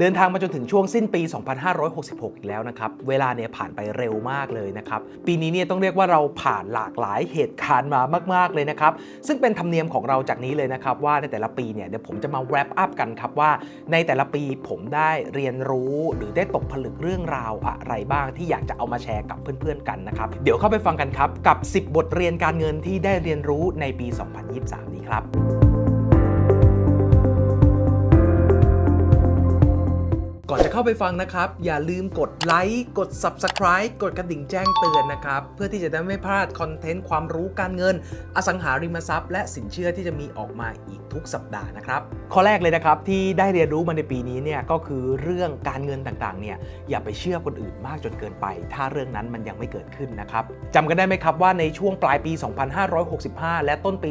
เดินทางมาจนถึงช่วงสิ้นปี 2566 อีกแล้วนะครับ เวลาเนี่ยผ่านไปเร็วมากเลยนะครับ ปีนี้เนี่ยต้องเรียกว่าเราผ่านหลากหลายเหตุการณ์มามาก ๆ เลยนะครับ ซึ่งเป็นธรรมเนียมของเราจากนี้เลยนะครับ ว่าในแต่ละปีเนี่ยเดี๋ยวผมจะมา wrap up กันครับว่า ในแต่ละปีผมได้เรียนรู้หรือได้ตกผลึกเรื่องราวอะไรบ้างที่อยากจะเอามาแชร์กับเพื่อนๆกันนะครับ เดี๋ยวเข้าไปฟังกันครับกับ 10 บทเรียนการเงินที่ได้เรียนรู้ในปี 2023 นี้ครับ ก่อนจะเข้าไปฟังนะครับ อย่าลืมกดไลค์กด Subscribe กดกระดิ่งแจ้งเตือนนะครับ เพื่อที่จะได้ไม่พลาดคอนเทนต์ความรู้การเงิน อสังหาริมทรัพย์และสินเชื่อที่จะมีออกมาอีกทุกสัปดาห์นะครับ ข้อแรกเลยนะครับที่ได้เรียนรู้มาในปีนี้เนี่ยก็คือเรื่องการเงินต่างๆเนี่ยอย่าไปเชื่อคนอื่นมากจนเกินไป ถ้าเรื่องนั้นมันยังไม่เกิดขึ้นนะครับจำกันได้ไหมครับว่าในช่วงปลายปี 2565 และต้นปี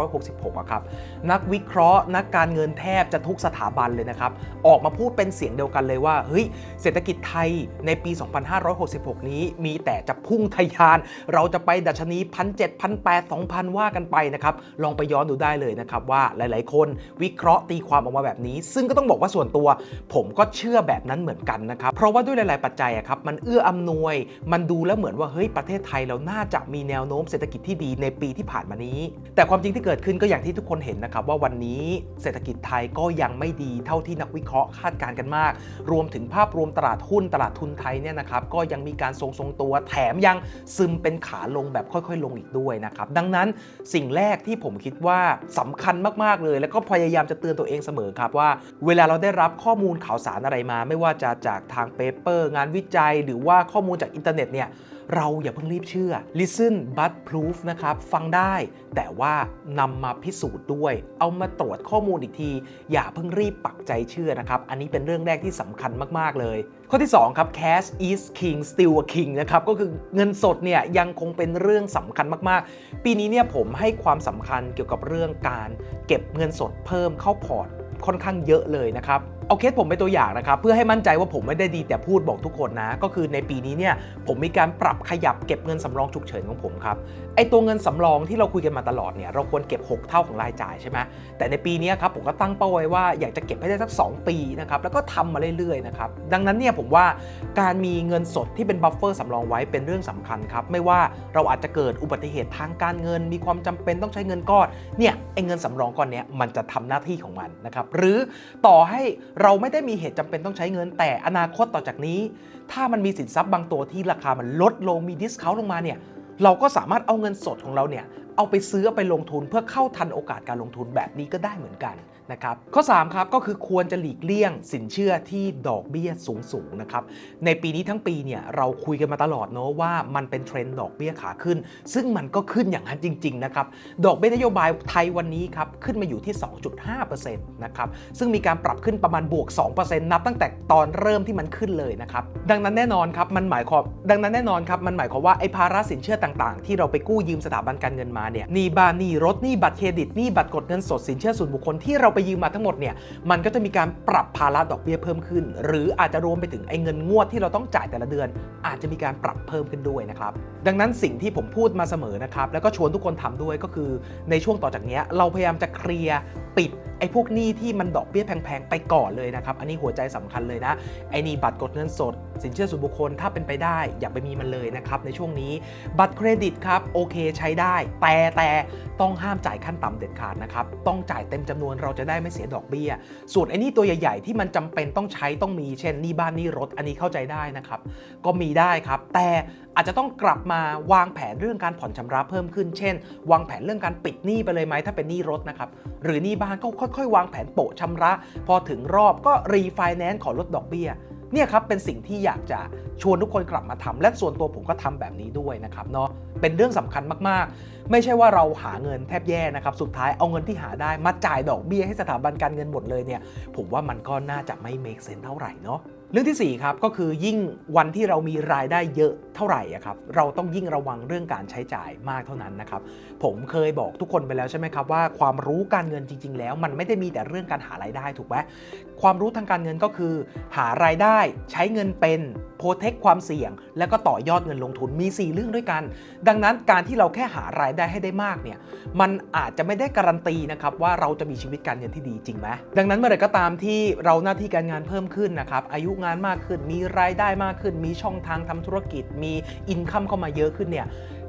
2566อะครับนักวิเคราะห์ นักการเงินแทบจะทุกสถาบันเลยนะครับออกมาพูดเป็นเสียงเดียวกันเลยว่าเฮ้ยเศรษฐกิจไทยในปี 2566 นี้มีแต่จะพุ่งทะยาน เราจะไปดัชนีพันเจ็ดพันแปดสองพันว่ากันไปนะครับ ลองไปย้อนดูได้เลยนะครับ ว่าหลายๆ คนวิเคราะห์ตีความออกมาแบบนี้ ซึ่งก็ต้องบอกว่าส่วนตัว ผมก็เชื่อแบบนั้นเหมือนกันนะครับ เพราะว่าด้วยหลาย ๆ ปัจจัยอะครับมันเอื้ออำนวย มันดูแล้วเหมือนว่าเฮ้ยประเทศไทยเราน่าจะมีแนวโน้มเศรษฐกิจที่ดีในปีที่ผ่านมานี้ แต่ความจริงที่เกิดขึ้นก็อย่างที่ทุกคนเห็นนะครับว่าวันนี้เศรษฐกิจไทยก็ยังไม่ดีเท่าที่นักวิเคราะห์คาดการณ์กันมากรวมถึงภาพรวมตลาดหุ้นตลาดทุนไทยเนี่ยนะครับก็ยังมีการทรงทรงตัวแถมยังซึมเป็นขาลงแบบค่อยๆ ลงอีกด้วยนะครับดังนั้นสิ่งแรกที่ผมคิดว่าสำคัญมากๆเลย แล้วก็พยายามจะเตือนตัวเองเสมอครับว่า เวลาเราได้รับข้อมูลข่าวสารอะไรมา ไม่ว่าจะจากทางเปเปอร์ งานวิจัย หรือว่าข้อมูลจากอินเทอร์เน็ตเนี่ย เราอย่าเพิ่งรีบเชื่อ listen but proof นะครับ ฟังได้ แต่ว่านำมาพิสูจน์ด้วย เอามาตรวจข้อมูลอีกที อย่าเพิ่งรีบปักใจเชื่อนะครับ อันนี้เป็นเรื่องแรกที่สำคัญมาก ๆ เลย ข้อที่ 2 ครับ cash is king still a king นะครับ ก็คือเงินสดเนี่ยยังคงเป็นเรื่องสำคัญมาก ๆ ปีนี้เนี่ยผมให้ความสำคัญเกี่ยวกับเรื่องการเก็บเงินสดเพิ่มเข้าพอร์ต ค่อนข้างเยอะเลยนะครับเอาเคสผมเป็นตัวอย่างนะครับเพื่อให้มั่นใจว่าผมไม่ได้ดีแต่พูดบอกทุกคนนะ ก็คือในปีนี้เนี่ยผมมีการปรับขยับเก็บเงินสำรองฉุกเฉินของผมครับไอตัวเงินสำรองที่เราคุยกันมาตลอดเนี่ยเราควรเก็บ 6 เท่าของรายจ่ายใช่ไหมแต่ในปีนี้ครับผมก็ตั้งเป้าไว้ว่าอยากจะเก็บให้ได้สัก 2 ปีนะครับแล้วก็ทำมาเรื่อยๆนะครับดังนั้นเนี่ยผมว่าการมีเงินสดที่เป็นบัฟเฟอร์สำรองไว้เป็นเรื่องสำคัญครับไม่ว่าเราอาจจะเกิดอุบัติเหตุทางการเงิน มีความจำเป็นต้องใช้เงินก้อนเนี่ยไอเงินสำรองก้อนเนี้ยมันจะทำหน้าที่ของมันนะครับหรือต่อให้เราไม่ได้มีเหตุจำเป็นต้องใช้เงิน แต่อนาคตต่อจากนี้ ถ้ามันมีสินทรัพย์บางตัวที่ราคามันลดลงมีดิสคาวลงมาเนี่ยเราก็สามารถเอาเงินสดของเราเนี่ย เอาไปซื้อไปลงทุนเพื่อเข้าทันโอกาสการลงทุนแบบนี้ก็ได้เหมือนกันนะครับข้อ3ครับก็คือควรจะหลีกเลี่ยงสินเชื่อที่ดอกเบี้ยสูงๆนะครับในปีนี้ทั้งปีเนี่ยเราคุยกันมาตลอดเนอะว่ามันเป็นเทรนด์ดอกเบี้ยขาขึ้น ซึ่งมันก็ขึ้นอย่างนั้นจริงๆนะครับดอกเบี้ยนโยบายไทยวันนี้ครับขึ้นมาอยู่ที่ 2.5%นะครับซึ่งมีการปรับขึ้นประมาณบวก 2%นับตั้งแต่ตอนเริ่มที่มันขึ้นเลยนะครับดังนั้นแน่นอนครับมันหมายความดังนั้นแน่นอนครับมันหมายความว่าไอ้ภาระสินเชื่อต่างๆ ที่เราไปกู้ยืมสถาบันการเงินมาเนี่ยหนี้บ้านหนี้รถหนี้บัตรเครดิตหนี้บัตรกดเงินสดสินเชื่อส่วนบุคคลที่เราไปยืมมาทั้งหมดเนี่ยมันก็จะมีการปรับภาระดอกเบี้ยเพิ่มขึ้น หรืออาจจะรวมไปถึงไอ้เงินงวดที่เราต้องจ่ายแต่ละเดือน อาจจะมีการปรับเพิ่มขึ้นด้วยนะครับดังนั้นสิ่งที่ผมพูดมาเสมอนะครับแล้วก็ชวนทุกคนทำด้วยก็คือในช่วงต่อจากนี้เราพยายามจะเคลียร์ปิดไอ้พวกหนี้ที่มันดอกเบี้ยแพงๆไปก่อนเลยนะครับ อันนี้หัวใจสำคัญเลยนะ ไอ้นี่บัตรกดเงินสด สินเชื่อส่วนบุคคลถ้าเป็นไปได้ อย่าไปมีมันเลยนะครับในช่วงนี้ บัตรเครดิตครับโอเคใช้ได้ แต่แต่ต้องห้ามจ่ายขั้นต่ำเด็ดขาดนะครับ ต้องจ่ายเต็มจำนวนเราจะได้ไม่เสียดอกเบี้ย ส่วนไอ้นี่ตัวใหญ่ ๆ ที่มันจำเป็นต้องใช้ต้องมีเช่นนี้บ้านนี้รถอันนี้เข้าใจได้นะครับ ก็มีได้ครับ แต่อาจจะต้องกลับมาวางแผนเรื่องการผ่อนชำระเพิ่มขึ้น เช่น วางแผนเรื่องการปิดหนี้ไปเลยไหมถ้าเป็นหนี้รถนะครับ หรือหนี้บ้านก็ค่อย ๆ วางแผนโปะชำระ พอถึงรอบก็รีไฟแนนซ์ขอลดดอกเบี้ย เนี่ยครับเป็นสิ่งที่อยากจะชวนทุกคนกลับมาทำและส่วนตัวผมก็ทำแบบนี้ด้วยนะครับเนาะเป็นเรื่องสำคัญมากๆ ไม่ใช่ว่าเราหาเงินแทบแย่นะครับสุดท้ายเอาเงินที่หาได้มาจ่ายดอกเบี้ยให้สถาบันการเงินหมดเลยเนี่ยผมว่ามันก็น่าจะไม่ make sense เท่าไหร่เนาะ เรื่องทีสี่ 4 ครับก็คือยิ่งวันที่เรามีรายได้เยอะเท่าไหร่ครับเราต้องยิ่งระวังเรื่องการใช้จ่ายมากเท่านั้นนะครับผมเคยบอกทุกคนไปแล้วใช่ไหมครับว่าความรู้การเงินจริง ๆ แล้ว มันไม่ได้มีแต่เรื่องการหารายได้ถูกไหมความรู้ทางการเงินก็คือ หารายได้ใช้เงินเป็นโปรเทคความเสี่ยง แล้วก็ต่อยอดเงินลงทุนมี 4 เรื่องด้วยกัน ดังนั้นการที่เราแค่หารายได้ให้ได้มากเนี่ยมันอาจจะไม่ได้การันตีนะครับว่าเราจะมีชีวิตการเงินที่ดีจริงไหมดังนั้นเมื่อไหร่ก็ตามที่เราหน้าที่การงานเพิ่มขึ้นนะครับอายุงานมากขึ้น มีรายได้มากขึ้น มีช่องทางทำธุรกิจ มีอินคัมเข้ามาเยอะขึ้นเนี่ย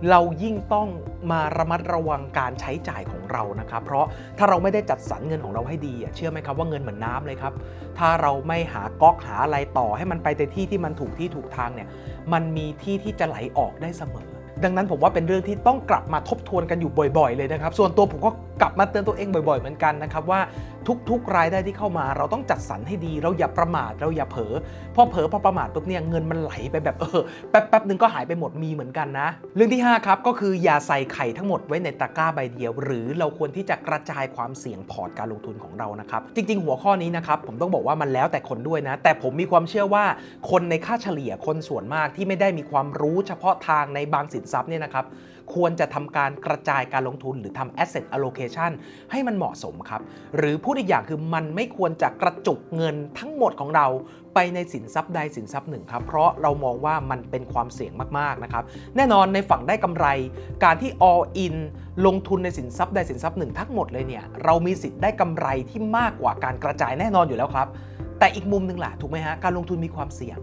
เรายิ่งต้องมาระมัดระวังการใช้จ่ายของเรานะครับ เพราะถ้าเราไม่ได้จัดสรรเงินของเราให้ดีอะเชื่อไหมครับว่าเงินเหมือนน้ำเลยครับ ถ้าเราไม่หาก๊อกหาอะไรต่อให้มันไปในที่ที่มันถูกที่ถูกทางเนี่ยมันมีที่ที่จะไหลออกได้เสมอ ดังนั้นผมว่าเป็นเรื่องที่ต้องกลับมาทบทวนกันอยู่บ่อย ๆ เลยนะครับ ส่วนตัวผมก็กลับมาเตือนตัวเองบ่อย ๆ เหมือนกันนะครับว่าทุกๆ รายได้ที่เข้ามา เราต้องจัดสรรให้ดี เราอย่าประมาทเราอย่าเผลอพอเผลอพอประมาทปุ๊บเนี่ยเงินมันไหลไปแบบเออแป๊บแป๊บๆนึงก็หายไปหมดมีเหมือนกันนะ เรื่องที่ห้าครับก็คืออย่าใส่ไข่ทั้งหมดไว้ในตะกร้าใบเดียว หรือเราควรที่จะกระจายความเสี่ยงพอร์ตการลงทุนของเรานะครับจริง ๆ หัวข้อนี้นะครับผมต้องบอกว่ามันแล้วแต่คนด้วยนะ แต่ผมมีความเชื่อว่าคนในค่าเฉลี่ยคนส่วนมากที่ไม่ได้มีความรู้เฉพาะทางในบางสินทรัพย์เนี่ยนะครับ ควรจะทำการกระจายการลงทุนหรือทำ asset allocation ให้มันเหมาะสมครับ หรือพูดอีกอย่างคือมันไม่ควรจะกระจุกเงินทั้งหมดของเราไปในสินทรัพย์ใดสินทรัพย์หนึ่งครับ เพราะเรามองว่ามันเป็นความเสี่ยงมากๆนะครับ แน่นอนในฝั่งได้กำไร การที่ all in ลงทุนในสินทรัพย์ใดสินทรัพย์หนึ่งทั้งหมดเลยเนี่ย เรามีสิทธิ์ได้กำไรที่มากกว่าการกระจายแน่นอนอยู่แล้วครับ แต่อีกมุมหนึ่งล่ะ ถูกไหมฮะ การลงทุนมีความเสี่ยง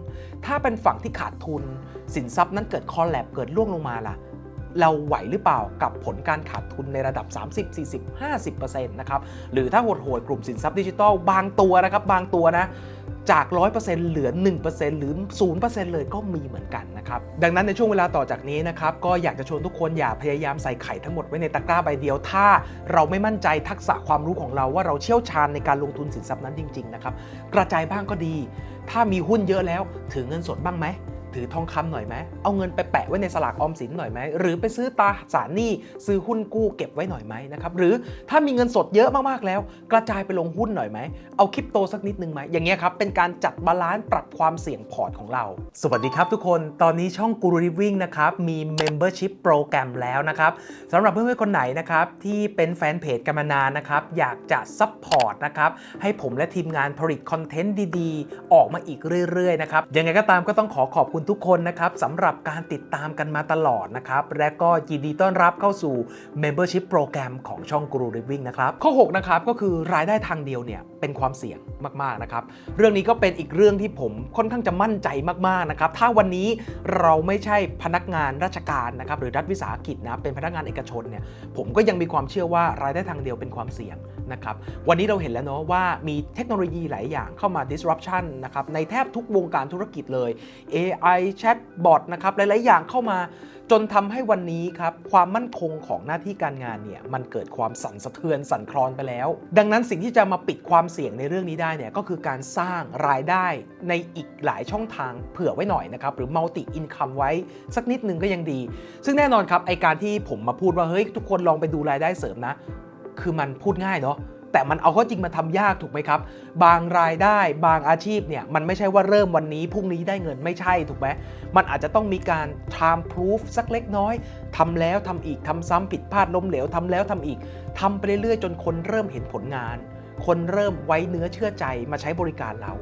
ถ้าเป็นฝั่งที่ขาดทุน สินทรัพย์นั้นเกิดคอลแลบเกิดล่วงลงมาล่ะ เราไหวหรือเปล่ากับผลการขาดทุนในระดับ 30 40 50%นะครับ หรือถ้าโหดๆกลุ่มสินทรัพย์ดิจิทัลบางตัวนะครับ บางตัวนะจาก 100%เหลือ 1%หรือ 0%เลยก็มีเหมือนกันนะครับ ดังนั้นในช่วงเวลาต่อจากนี้นะครับ ก็อยากจะชวนทุกคนอย่าพยายามใส่ไข่ทั้งหมดไว้ในตะกร้าใบเดียว ถ้าเราไม่มั่นใจทักษะความรู้ของเราว่าเราเชี่ยวชาญในการลงทุนสินทรัพย์นั้นจริง ๆ นะครับ กระจายบ้างก็ดี ถ้ามีหุ้นเยอะแล้วถือเงินสดบ้างไหม ถือทองคำหน่อยไหมเอาเงินไปแปะไว้ในสลากออมสินหน่อยไหมหรือไปซื้อตราสารหนี้ซื้อหุ้นกู้เก็บไว้หน่อยไหมนะครับหรือถ้ามีเงินสดเยอะมากๆแล้ว กระจายไปลงหุ้นหน่อยไหมเอาคริปโตสักนิดนึงไหมอย่างเงี้ยครับเป็นการจัดบาลานซ์ปรับความเสี่ยงพอร์ตของเรา สวัสดีครับทุกคนตอนนี้ช่อง Guru Living นะครับมี Membership โปรแกรมแล้วนะครับสำหรับเพื่อนๆคนไหนนะครับที่เป็นแฟนเพจกันมานานนะครับอยากจะซัพพอร์ตนะครับให้ผมและทีมงานผลิตคอนเทนต์ดีๆ ออกมาอีกเรื่อยๆนะครับยังไงก็ตามก็ต้องขอขอบคุณทุกคนนะครับสำหรับการติดตามกันมาตลอดนะครับ และก็ยินดีต้อนรับเข้าสู่ Membership โปรแกรมของช่อง Guru Living นะครับ ข้อ 6 นะครับ ก็คือรายได้ทางเดียวเนี่ยเป็นความเสี่ยงมาก ๆ นะครับ เรื่องนี้ก็เป็นอีกเรื่องที่ผมค่อนข้างจะมั่นใจมาก ๆ นะครับ ถ้าวันนี้เราไม่ใช่พนักงานราชการนะครับหรือรัฐวิสาหกิจนะเป็นพนักงานเอกชนเนี่ยผมก็ยังมีความเชื่อว่ารายได้ทางเดียวเป็นความเสี่ยงนะครับวันนี้เราเห็นแล้วเนาะว่ามีเทคโนโลยีหลายอย่างเข้ามา disruption นะครับในแทบทุกวงการธุรกิจเลย AI chatbot นะครับหลาย ๆ อย่างเข้ามาจนทำให้วันนี้ครับ ความมั่นคงของหน้าที่การงานเนี่ย มันเกิดความสั่นสะเทือนสั่นคลอนไปแล้ว ดังนั้นสิ่งที่จะมาปิดความเสี่ยงในเรื่องนี้ได้เนี่ย ก็คือการสร้างรายได้ในอีกหลายช่องทางเผื่อไว้หน่อยนะครับ หรือ multi income ไว้สักนิดนึงก็ยังดี ซึ่งแน่นอนครับ ไอการที่ผมมาพูดว่า เฮ้ย ทุกคนลองไปดูรายได้เสริมนะ คือมันพูดง่ายเนาะ แต่มันเอาข้าจริงมาทำยากถูกไหมครับ บางรายได้บางอาชีพเนี่ยมันไม่ใช่ว่าเริ่มวันนี้พรุ่งนี้ได้เงินไม่ใช่ถูกไหมมันอาจจะต้องมีการ time proof สักเล็กน้อยทำแล้วทำอีกทำซ้ำผิดพลาดล้มเหลวทำแล้วทำอีกทำไปเรื่อยๆ จนคนเริ่มเห็นผลงาน คนเริ่มไว้เนื้อเชื่อใจมาใช้บริการเรา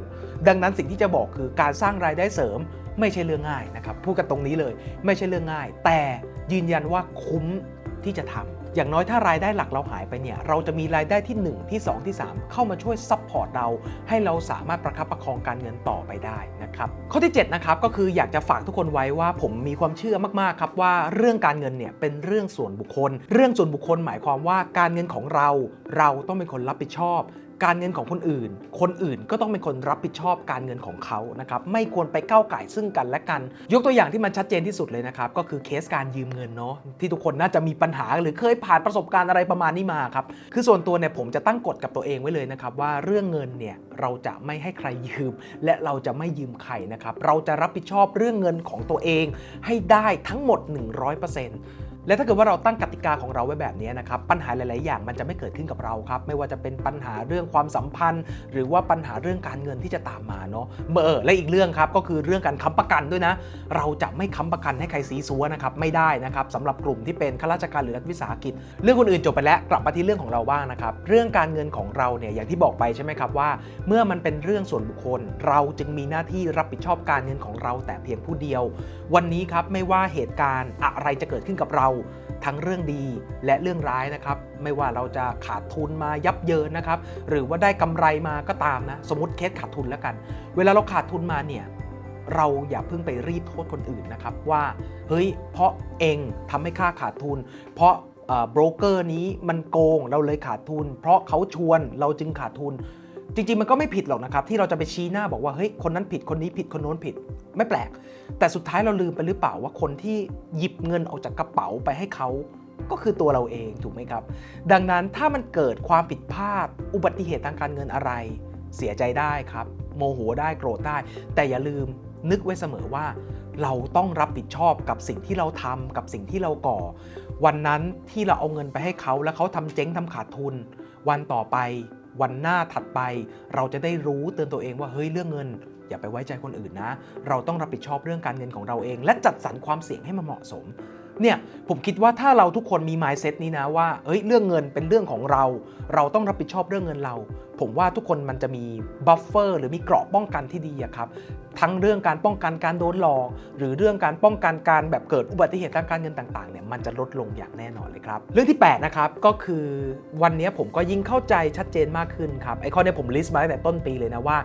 ดังนั้นสิ่งที่จะบอกคือการสร้างรายได้เสริมไม่ใช่เรื่องง่ายนะครับพูดกันตรงนี้เลยไม่ใช่เรื่องง่าย แต่ยืนยันว่าคุ้ม ที่จะทำอย่างน้อยถ้ารายได้หลักเราหายไปเนี่ยเราจะมีรายได้ที่ 1 ที่ 2 ที่ 3 เข้ามาช่วยซัพพอร์ตเรา ให้เราสามารถประคับประคองการเงินต่อไปได้นะครับข้อที่7นะครับก็คืออยากจะฝากทุกคนไว้ว่าผมมีความเชื่อมากๆครับว่าเรื่องการเงินเนี่ยเป็นเรื่องส่วนบุคคล เรื่องส่วนบุคคลหมายความว่าการเงินของเรา เราต้องเป็นคนรับผิดชอบ การเงินของคนอื่น คนอื่นก็ต้องเป็นคนรับผิดชอบการเงินของเขานะครับ ไม่ควรไปก้าวไก่ซึ่งกันและกัน ยกตัวอย่างที่มันชัดเจนที่สุดเลยนะครับ ก็คือเคสการยืมเงินเนาะ ที่ทุกคนน่าจะมีปัญหาหรือเคยผ่านประสบการณ์อะไรประมาณนี้มาครับ คือส่วนตัวเนี่ยผมจะตั้งกฎกับตัวเองไว้เลยนะครับว่าเรื่องเงินเนี่ยเราจะไม่ให้ใครยืม และเราจะไม่ยืมใครนะครับ เราจะรับผิดชอบเรื่องเงินของตัวเองให้ได้ทั้งหมด 100% และถ้าเกิดว่าเราตั้งกติกาของเราไว้แบบนี้นะครับปัญหาหลาย ๆ อย่างมันจะไม่เกิดขึ้นกับเราครับไม่ว่าจะเป็นปัญหาเรื่องความสัมพันธ์ หรือว่าปัญหาเรื่องการเงินที่จะตามมาเนาะเออและอีกเรื่องครับก็คือเรื่องการค้ำประกันด้วยนะ เราจะไม่ค้ำประกันให้ใครซีซัวนะครับไม่ได้นะครับสำหรับกลุ่มที่เป็นข้าราชการหรือรัฐวิสาหกิจ เรื่องคนอื่นจบไปแล้วกลับมาที่เรื่องของเราบ้างนะครับเรื่องการเงินของเราเนี่ยอย่างที่บอกไปใช่ไหมครับว่า เมื่อมันเป็นเรื่องส่วนบุคคล เราจึงมีหน้าที่รับผิดชอบการเงินของเราแต่เพียงผู้เดียว วันนี้ครับไม่ว่าเหตุการณ์อะไรจะเกิดขึ้นกับเราทั้งเรื่องดีและเรื่องร้ายนะครับ ไม่ว่าเราจะขาดทุนมายับเยินนะครับ หรือว่าได้กำไรมาก็ตามนะ สมมติเคสขาดทุนแล้วกัน เวลาเราขาดทุนมาเนี่ยเราอย่าเพิ่งไปรีบโทษคนอื่นนะครับว่าเฮ้ยเพราะเองทำให้ค่าขาดทุน เพราะโบรกเกอร์นี้มันโกงเราเลยขาดทุน เพราะเขาชวนเราจึงขาดทุน จริงๆ มันก็ไม่ผิดหรอกนะครับ ที่เราจะไปชี้หน้าบอกว่าเฮ้ยคนนั้นผิดคนนี้ผิดคนโน้นผิด ไม่แปลก แต่สุดท้ายเราลืมไปหรือเปล่าว่าคนที่หยิบเงินออกจากกระเป๋าไปให้เขาก็คือตัวเราเองถูกไหมครับ ดังนั้นถ้ามันเกิดความผิดพลาด อุบัติเหตุทางการเงินอะไร เสียใจได้ครับ โมโหได้โกรธได้ แต่อย่าลืมนึกไว้เสมอว่า เราต้องรับผิดชอบกับสิ่งที่เราทำกับสิ่งที่เราก่อ วันนั้นที่เราเอาเงินไปให้เขา แล้วเขาทำเจ๊งทำขาดทุน วันต่อไป วันหน้าถัดไป เราจะได้รู้เตือนตัวเองว่าเฮ้ยเรื่องเงิน อย่าไปไว้ใจคนอื่นนะ เราต้องรับผิดชอบเรื่องการเงินของเราเอง และจัดสรรความเสี่ยงให้มันเหมาะสมเนี่ยผมคิดว่าถ้าเราทุกคนมี mindset นี้นะว่าเฮ้ยเรื่องเงินเป็นเรื่องของเรา เราต้องรับผิดชอบเรื่องเงินเรา ผมว่าทุกคนมันจะมีบัฟเฟอร์หรือมีเกราะป้องกันที่ดีครับทั้งเรื่องการป้องกันการโดนหลอกหรือเรื่องการป้องกันการแบบเกิดอุบัติเหตุทางการเงินต่างๆเนี่ยมันจะลดลงอย่างแน่นอนเลยครับ เรื่องที่8นะครับก็คือวันนี้ผมก็ยิ่งเข้าใจชัดเจนมากขึ้นครับไอ้ข้อนี้ผมลิสต์มาตั้งแต่ต้นปีเลยนะว่า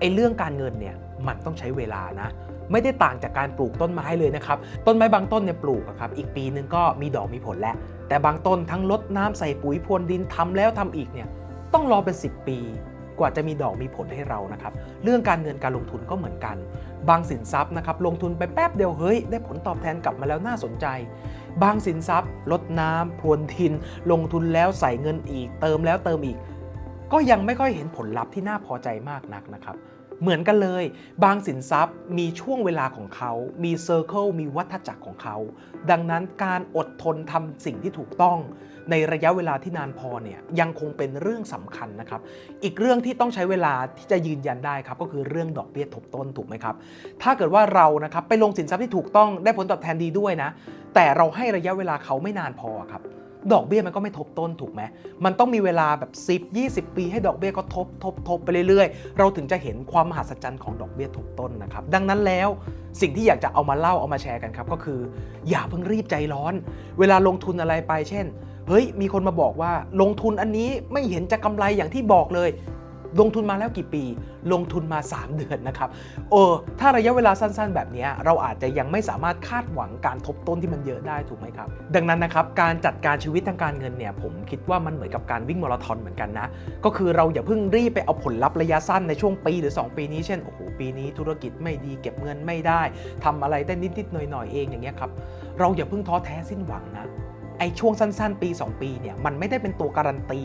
ไอ้เรื่องการเงินเนี่ยมันต้องใช้เวลานะ ไม่ได้ต่างจากการปลูกต้นไม้เลยนะครับ ต้นไม้บางต้นเนี่ยปลูกครับอีกปีนึงก็มีดอกมีผลแล้ว แต่บางต้นทั้งลดน้ำใส่ปุ๋ยพรวนดินทำแล้วทำอีกเนี่ยต้องรอเป็น 10 ปี กว่าจะมีดอกมีผลให้เรานะครับ เรื่องการเงินการลงทุนก็เหมือนกัน บางสินทรัพย์นะครับลงทุนไปแป๊บเดียวเฮ้ยได้ผลตอบแทนกลับมาแล้วน่าสนใจ บางสินทรัพย์ลดน้ำพรวนดิน ลงทุนแล้วใส่เงินอีก เติมแล้วเติมอีก ก็ยังไม่ค่อยเห็นผลลัพธ์ที่น่าพอใจมากนักนะครับ เหมือนกันเลย บางสินทรัพย์มีช่วงเวลาของเขา มีเซอร์เคิลมีวัฏจักรของเขา ดังนั้นการอดทนทำสิ่งที่ถูกต้อง ในระยะเวลาที่นานพอเนี่ยยังคงเป็นเรื่องสำคัญนะครับ อีกเรื่องที่ต้องใช้เวลาที่จะยืนยันได้ครับก็คือเรื่องดอกเบี้ยทบต้นถูกไหมครับ ถ้าเกิดว่าเรานะครับไปลงสินทรัพย์ที่ถูกต้องได้ผลตอบแทนดีด้วยนะ แต่เราให้ระยะเวลาเขาไม่นานพอครับ ดอกเบี้ยมันก็ไม่ทบต้นถูกไหมมันต้องมีเวลาแบบ 10 20 ปีให้ดอกเบี้ยก็ทบทบทบไปเรื่อยๆ เราถึงจะเห็นความมหัศจรรย์ของดอกเบี้ยทบต้นนะครับ ดังนั้นแล้วสิ่งที่อยากจะเอามาเล่าเอามาแชร์กันครับ ก็คือ อย่าเพิ่งรีบใจร้อน เวลาลงทุนอะไรไป เช่น เฮ้ย มีคนมาบอกว่าลงทุนอันนี้ไม่เห็นจะกำไรอย่างที่บอกเลย ลงทุนมาแล้วกี่ปี ลงทุนมา 3 เดือนนะครับเออถ้าระยะเวลาสั้นๆ แบบนี้เราอาจจะยังไม่สามารถคาดหวังการทบต้นที่มันเยอะได้ถูกไหมครับ ดังนั้นนะครับการจัดการชีวิตทางการเงินเนี่ยผมคิดว่ามันเหมือนกับการวิ่งมาราธอนเหมือนกันนะ ก็คือเราอย่าเพิ่งรีบไปเอาผลลัพธ์ระยะสั้นในช่วงปีหรือ 2 ปีนี้เช่นโอ้โหปีนี้ธุรกิจไม่ดีเก็บเงินไม่ได้ทำอะไรได้นิดๆหน่อยๆเองอย่างเงี้ยครับเราอย่าเพิ่งท้อแท้สิ้นหวังนะไอ้ช่วงสั้นๆ ปี 2 ปีเนี่ยมันไม่ได้เป็นตัวการันตี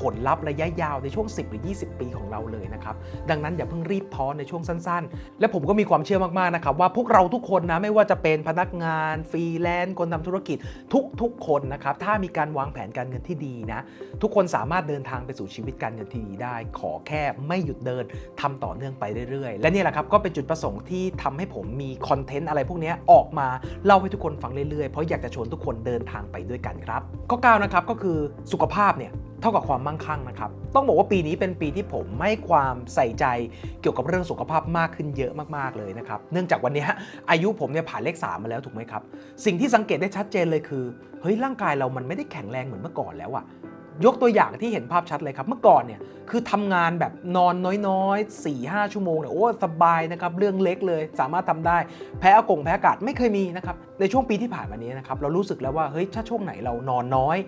ผลลัพธ์ระยะยาวในช่วง 10 หรือ 20 ปีของเราเลยนะครับ ดังนั้นอย่าเพิ่งรีบท้อในช่วงสั้นๆ และผมก็มีความเชื่อมากๆนะครับว่าพวกเราทุกคนนะไม่ว่าจะเป็นพนักงานฟรีแลนซ์คนทำธุรกิจทุกๆ คนนะครับถ้ามีการวางแผนการเงินที่ดีนะทุกคนสามารถเดินทางไปสู่ชีวิตการเงินที่ดีได้ ขอแค่ไม่หยุดเดินทำต่อเนื่องไปเรื่อยๆ และนี่แหละครับก็เป็นจุดประสงค์ที่ทำให้ผมมีคอนเทนต์อะไรพวกนี้ออกมาเล่าให้ทุกคนฟังเรื่อยๆเพราะอยากจะชวนทุกคนเดินทางไปด้วยกันครับข้อ9นะครับก็คือสุขภาพเนี่ยเท่ากับความมั่งคั่งนะครับ ต้องบอกว่าปีนี้เป็นปีที่ผมให้ความใส่ใจเกี่ยวกับเรื่องสุขภาพมากขึ้นเยอะมากๆเลยนะครับ เนื่องจากวันนี้อายุผมเนี่ยผ่านเลข3มาแล้วถูกไหมครับ สิ่งที่สังเกตได้ชัดเจนเลยคือ เฮ้ยร่างกายเรามันไม่ได้แข็งแรงเหมือนเมื่อก่อนแล้วอะ ยกตัวอย่างที่เห็นภาพชัดเลยครับ เมื่อก่อนเนี่ยคือทำงานแบบนอนน้อยๆ4ี่ห้าชั่วโมงเนี่ยโอ้สบายนะครับเรื่องเล็กเลยสามารถทำได้ แพ้อากงแพ้อากาศไม่เคยมีนะครับในช่วงปีที่ผ่านมานี้นะครับเรารู้สึกแล้วว่าเฮ้ยถ้าช่วงไหนเรานอนน้อย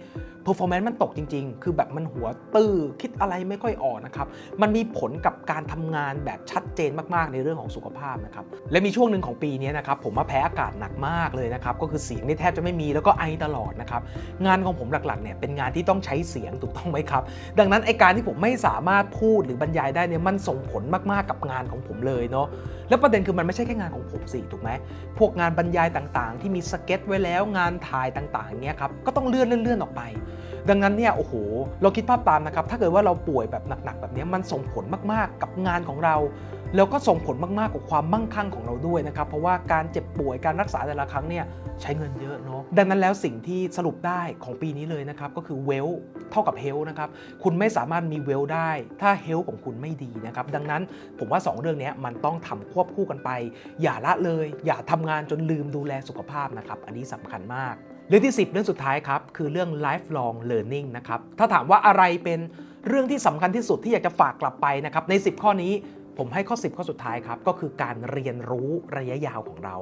performance มันตกจริง ๆ คือแบบมันหัวตื้อคิดอะไรไม่ค่อยออกนะครับมันมีผลกับการทำงานแบบชัดเจนมากๆในเรื่องของสุขภาพนะครับและมีช่วงหนึ่งของปีนี้นะครับผมมาแพ้อากาศหนักมากเลยนะครับก็คือเสียงนี่แทบจะไม่มีแล้วก็ไอตลอดนะครับงานของผมหลักๆเนี่ยเป็นงานที่ต้องใช้เสียงถูกต้องไหมครับ ดังนั้นไอการที่ผมไม่สามารถพูดหรือบรรยายได้เนี่ยมันส่งผลมากๆกับงานของผมเลยเนาะแล้วประเด็นคือมันไม่ใช่แค่งานของผมสิถูกไหมพวกงานบรรยายต่างๆๆที่มีสเก็ตไว้แล้วงานถ่ายต่างๆเนี้ยครับก็ต้องเลื่อนเลื่อนๆออกไป ดังนั้นเนี่ยโอ้โหเราคิดภาพตามนะครับถ้าเกิดว่าเราป่วยแบบหนักๆแบบนี้มันส่งผลมากๆกับงานของเรา แล้วก็ส่งผลมากๆกับความมั่งคั่งของเราด้วยนะครับเพราะว่าการเจ็บป่วยการรักษาแต่ละครั้งเนี่ยใช้เงินเยอะเนาะดังนั้นแล้วสิ่งที่สรุปได้ของปีนี้เลยนะครับก็คือเวลเท่ากับเฮลนะครับคุณไม่สามารถมีเวลได้ ถ้าเฮลของคุณไม่ดีนะครับดังนั้นผมว่า 2 เรื่องนี้มันต้องทำควบคู่กันไป อย่าละเลย อย่าทำงานจนลืมดูแลสุขภาพนะครับอันนี้สำคัญมาก เรื่องที่ 10 เรื่องสุดท้ายครับคือเรื่อง lifelong learning นะครับถ้าถามว่าอะไรเป็นเรื่องที่สำคัญที่สุดที่อยากจะฝากกลับไปนะครับใน 10 ข้อนี้ผมให้ข้อ 10 ข้อสุดท้ายครับก็คือการเรียนรู้ระยะยาวของเรา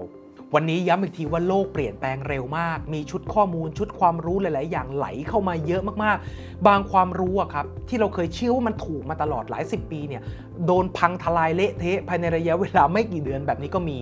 วันนี้ย้ำอีกทีว่าโลกเปลี่ยนแปลงเร็วมาก มีชุดข้อมูลชุดความรู้หลาย ๆ อย่างไหลเข้ามาเยอะมาก ๆ บางความรู้อะครับที่เราเคยเชื่อว่ามันถูกมาตลอดหลายสิบปีเนี่ย โดนพังทลายเละเทะภายในระยะเวลาไม่กี่เดือนแบบนี้ก็มี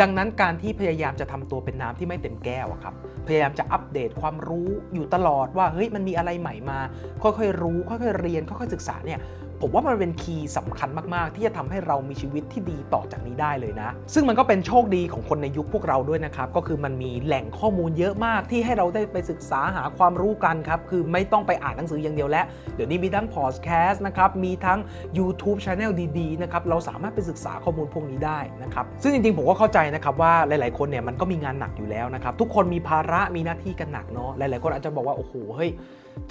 ดังนั้นการที่พยายามจะทำตัวเป็นน้ำที่ไม่เต็มแก้วอะครับ พยายามจะอัปเดตความรู้อยู่ตลอดว่าเฮ้ยมันมีอะไรใหม่มา ค่อยๆรู้ ค่อยๆเรียน ค่อยๆศึกษาเนี่ยผมว่ามันเป็นคีย์สำคัญมากๆ ที่จะทำให้เรามีชีวิตที่ดีต่อจากนี้ได้เลยนะ ซึ่งมันก็เป็นโชคดีของคนในยุคพวกเราด้วยนะครับ ก็คือมันมีแหล่งข้อมูลเยอะมากที่ให้เราได้ไปศึกษาหาความรู้กันครับ คือไม่ต้องไปอ่านหนังสืออย่างเดียวแล้ว เดี๋ยวนี้มีทั้งพอดแคสต์นะครับ มีทั้ง YouTube Channel ดีๆนะครับเราสามารถไปศึกษาข้อมูลพวกนี้ได้นะครับซึ่งจริงๆผมก็เข้าใจนะครับว่าหลายๆคนเนี่ยมันก็มีงานหนักอยู่แล้วนะครับทุกคนมีภาระมีหน้าที่กันหนักเนาะหลายๆคนอาจจะบอกว่าโอ้โหเฮ้ย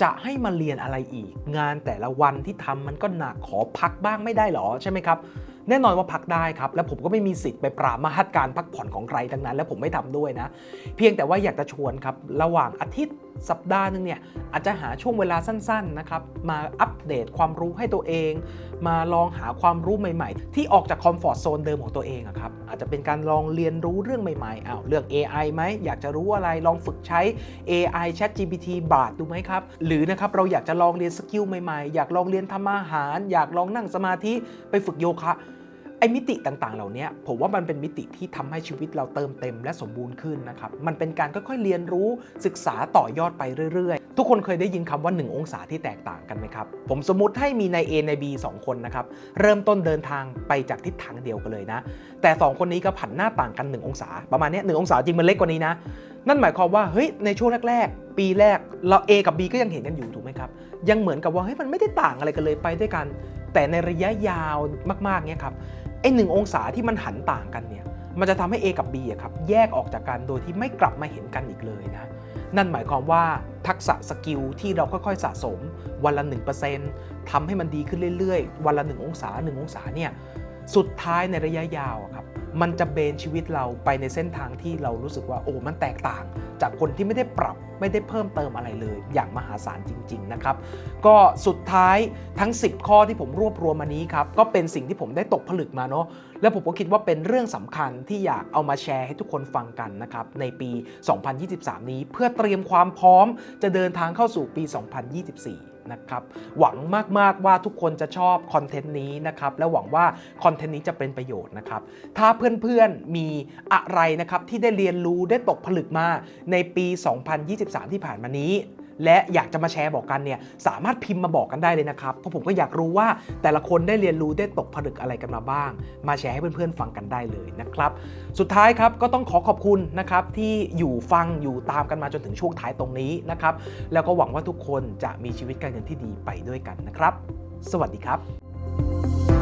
จะให้มาเรียนอะไรอีก งานแต่ละวันที่ทำมันก็หนักขอพักบ้างไม่ได้หรอใช่ไหมครับ แน่นอนว่าพักได้ครับ และผมก็ไม่มีสิทธิ์ไปปราบมาหัดการพักผ่อนของใครทั้งนั้น และผมไม่ทำด้วยนะ เพียงแต่ว่าอยากจะชวนครับ ระหว่างอาทิตย์สัปดาห์หนึงเนี่ยอาจจะหาช่วงเวลาสั้นๆนะครับมาอัปเดตความรู้ให้ตัวเอง มาลองหาความรู้ใหม่ๆ ที่ออกจากคอมฟอร์ทโซนเดิมของตัวเองอะครับอาจจะเป็นการลองเรียนรู้เรื่องใหม่ๆอ้าวเรื่อง AI ไหมอยากจะรู้อะไรลองฝึกใช้ AI Chat GPT บาทดูไหมครับหรือนะครับเราอยากจะลองเรียนสกิลใหม่ๆ อยากลองเรียนทำอาหาร อยากลองนั่งสมาธิไปฝึกโยคะ ไอ้มิติต่างๆ เหล่านี้ผมว่ามันเป็นมิติที่ทำให้ชีวิตเราเติมเต็มและสมบูรณ์ขึ้นนะครับ มันเป็นการค่อยๆเรียนรู้ศึกษาต่อยอดไปเรื่อยๆ ทุกคนเคยได้ยินคำว่า 1 องศาที่แตกต่างกันไหมครับ ผมสมมติให้มีใน A ใน B 2 คนนะครับ เริ่มต้นเดินทางไปจากทิศทางเดียวกันเลยนะ แต่ 2 คนนี้ก็ผันหน้าต่างกัน 1 องศา ประมาณนี้หองศาจริงมันเล็กกว่านี้นะ นั่นหมายความว่าเฮ้ยในช่วงแรก ๆ ปีแรกเรา A กับ B ก็ยังเห็นกันอยู่ถูกไหมครับ ยังเหมือนกับว่าเฮ้ยมันไม่ได้ต่างอะไรกันเลยไปด้วยกัน แต่ในระยะยาวมากๆเนี่ยครับไอหนึ่งองศาที่มันหันต่างกันเนี่ยมันจะทำให้ A กับ B อะครับแยกออกจากกันโดยที่ไม่กลับมาเห็นกันอีกเลยนะนั่นหมายความว่าทักษะสกิลที่เราค่อยๆสะสม วันละ 1%ทำให้มันดีขึ้นเรื่อยๆ วันละ 1 องศา 1 องศาเนี่ยสุดท้ายในระยะยาวอะครับ มันจะเบนชีวิตเราไปในเส้นทางที่เรารู้สึกว่าโอ้มันแตกต่าง จากคนที่ไม่ได้ปรับไม่ได้เพิ่มเติมอะไรเลย อย่างมหาศาลจริง ๆ นะครับ ก็สุดท้ายทั้ง 10 ข้อที่ผมรวบรวมมานี้ครับ ก็เป็นสิ่งที่ผมได้ตกผลึกมาเนาะแล้วผมก็คิดว่าเป็นเรื่องสำคัญที่อยากเอามาแชร์ให้ทุกคนฟังกันนะครับในปี 2023 นี้เพื่อเตรียมความพร้อมจะเดินทางเข้าสู่ปี 2024 นะครับ หวังมากๆว่าทุกคนจะชอบคอนเทนต์นี้นะครับ และหวังว่าคอนเทนต์นี้จะเป็นประโยชน์นะครับ ถ้าเพื่อนๆมีอะไรนะครับที่ได้เรียนรู้ได้ตกผลึกมาในปี 2023 ที่ผ่านมานี้ และอยากจะมาแชร์บอกกันเนี่ยสามารถพิมพ์มาบอกกันได้เลยนะครับ เพราะผมก็อยากรู้ว่าแต่ละคนได้เรียนรู้ได้ตกผลึกอะไรกันมาบ้าง มาแชร์ให้เพื่อนๆฟังกันได้เลยนะครับ สุดท้ายครับก็ต้องขอขอบคุณนะครับที่อยู่ฟังอยู่ตามกันมาจนถึงช่วงท้ายตรงนี้นะครับ แล้วก็หวังว่าทุกคนจะมีชีวิตการเงินที่ดีไปด้วยกันนะครับ สวัสดีครับ